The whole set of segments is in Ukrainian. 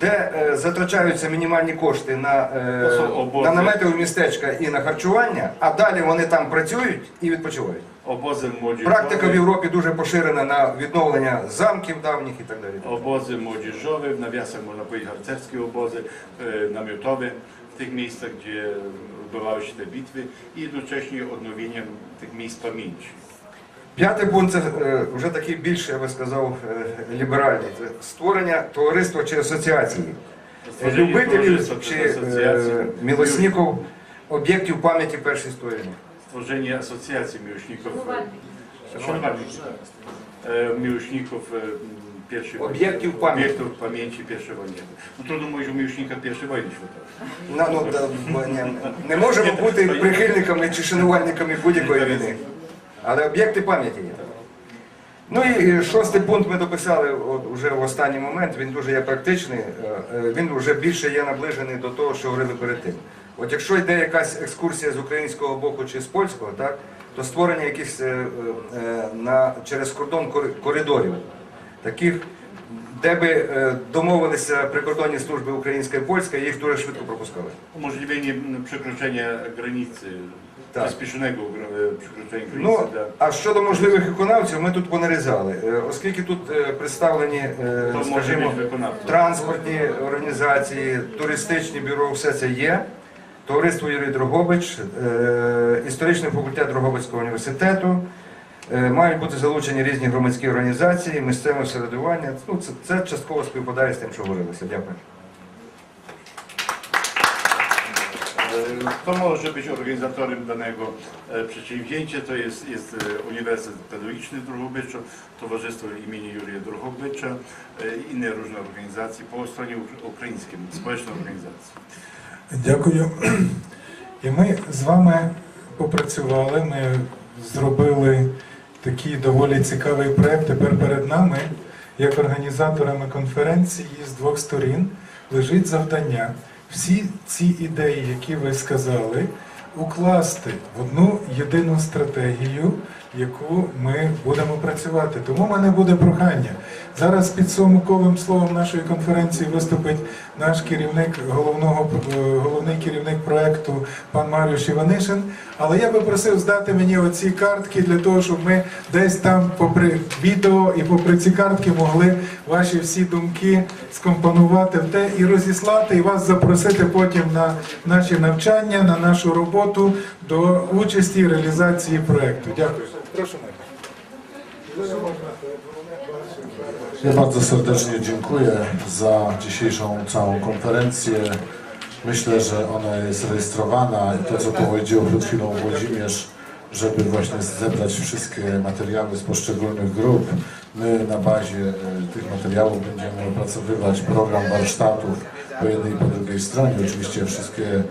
де е, затрачаються мінімальні кошти на, е, обози. на наметові містечка і на харчування, а далі вони там працюють і відпочивають. Obozy młodzieżowe. Практика в Європі дуже поширена на відновлення замків давніх і так далі. Nawiasach można powiedzieć harcerskie obozy e, namiotowe w tych miejscach, gdzie odbywały się te bitwy i jednocześnie odnowieniem tych miejsc pamięci. П'ятий пункт це е, вже такий більш, я би сказав, е, ліберальний. Це створення товариства чи асоціації. Любителів чи е, мілосніків об'єктів пам'яті першої сторони. stworzenie asocjacji miłośników e, szanownych, e, miłośników e, m, pierwszej wojny. Obiektów pamięci. obiektów pamięci pierwszej wojny. No trudno mówić o miłośnikach pierwszej wojny światowej. На- ну, да, бо не, не можемо бути прихильниками чи шанувальниками будь-якої війни. Але об'єкти пам'яті є. Ну і шостий пункт ми дописали от, уже в останній момент, він дуже є практичний, е, е, він вже більше є наближений до того, що говорили перед тим. От якщо йде якась екскурсія з українського боку чи з польського, так, то створення якихось е, е, на, через кордон коридорів, таких, де би е, домовилися прикордонні служби українська і польська, їх дуже швидко пропускали. Umożliwienie m, przekroczenia przyspieszonego e, przekroczenia granicy. Ну, dla- а щодо можливих виконавців, ми тут понарізали. Е, Оскільки тут е, представлені, е, скажімо, транспортні організації, туристичні бюро, все це є. Товариство Юрій Дрогобич, е, історичний факультет Дрогобицького університету. Е, Мають бути залучені різні громадські організації, місцеве середування. Ну, це, це частково співпадає з тим, що говорилося. Дякую. Kto może być organizatorem danego e, przedsięwzięcia? To jest, jest e, Uniwersytet Pedagogiczny w Drohobyczu, Towarzystwo imienia Jurija Drohobycza, e, inne różne organizacje po stronie ukraińskiej, społeczne organizacje. Дякую. І ми з вами попрацювали. Ми зробили такий доволі цікавий проект. Тепер перед нами, як організаторами конференції з двох сторін, лежить завдання всі ці ідеї, які ви сказали, укласти в одну єдину стратегію, яку ми будемо працювати. Тому в мене буде прохання. Зараз підсумковим словом нашої конференції виступить наш керівник головного е, головний керівник проекту пан Маріуш Іванишин. Але я би просив здати мені оці картки для того, щоб ми десь там, попри відео і попри ці картки, могли ваші всі думки скомпонувати в те і розіслати, і вас запросити потім на наші навчання, на нашу роботу до участі і реалізації проекту. Dякую. Прошу Марія. Ja bardzo serdecznie dziękuję za dzisiejszą całą konferencję. Myślę, że ona jest rejestrowana i to, co powiedział przed chwilą Włodzimierz, żeby właśnie zebrać wszystkie materiały z poszczególnych grup. My na bazie e, tych materiałów będziemy opracowywać program warsztatów po jednej i po drugiej stronie. Oczywiście wszystkie e,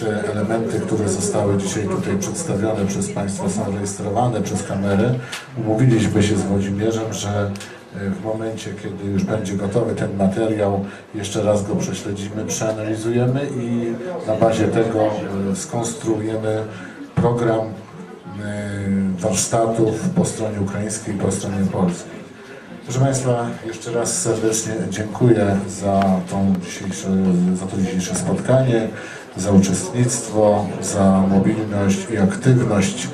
te elementy, które zostały dzisiaj tutaj przedstawione przez Państwa są rejestrowane przez kamerę. Umówiliśmy się z Włodzimierzem, że e, w momencie, kiedy już będzie gotowy ten materiał, jeszcze raz go prześledzimy, przeanalizujemy i na bazie tego e, skonstruujemy program e, warsztatów po stronie ukraińskiej i po stronie polskiej. Proszę Państwa, jeszcze raz serdecznie dziękuję za, tą dzisiejsze, za to dzisiejsze spotkanie, za uczestnictwo, za mobilność i aktywność.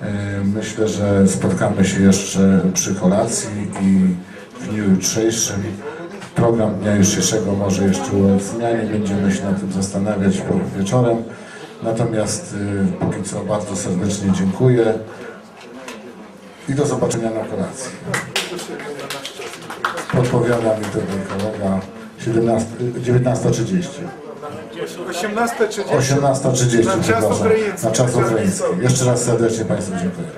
E, Myślę, że spotkamy się jeszcze przy kolacji i w dniu jutrzejszym. Program dnia jutrzejszego może jeszcze uległ zmianie, będziemy się nad tym zastanawiać wieczorem. Natomiast e, póki co bardzo serdecznie dziękuję i do zobaczenia na kolacji. Odpowiada mi to kolega 19.30. 18.30. 18.30, na czas ukraiński. Na czas ukraiński. Jeszcze raz serdecznie Państwu dziękuję.